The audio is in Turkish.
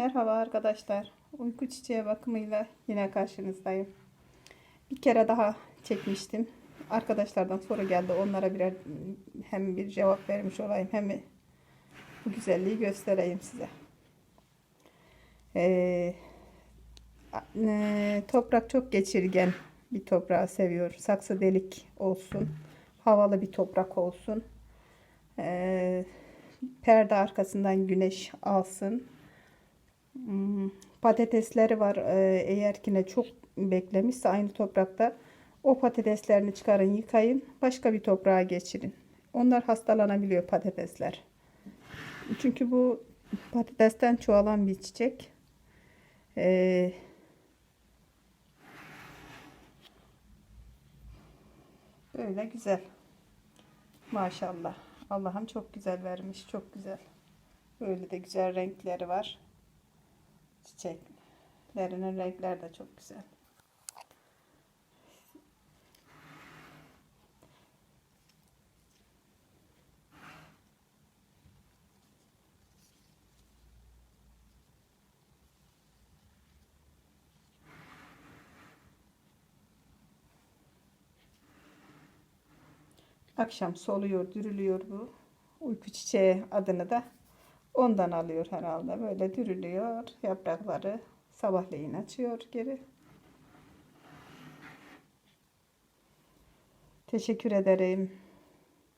Merhaba arkadaşlar. Uyku çiçeği bakımıyla yine karşınızdayım. Bir kere daha çekmiştim. Arkadaşlardan soru geldi. Onlara birer hem bir cevap vermiş olayım hem bu güzelliği göstereyim size. Ee, e, toprak çok geçirgen bir toprağı seviyor. Saksı delik olsun. Havalı bir toprak olsun. Ee, perde arkasından güneş alsın. Hmm, patatesleri var. Ee, eğer ki ne çok beklemişse aynı toprakta o patateslerini çıkarın yıkayın. Başka bir toprağa geçirin. Onlar hastalanabiliyor patatesler. Çünkü bu patatesten çoğalan bir çiçek. Ee, böyle güzel. Maşallah. Allah'ım çok güzel vermiş. Çok güzel. Böyle de güzel renkleri var. Çiçeklerinin renkleri de çok güzel. Akşam soluyor, dürülüyor bu. Uyku çiçeği adını da ondan alıyor herhalde. Böyle dürülüyor. Yaprakları sabahleyin açıyor geri. Teşekkür ederim.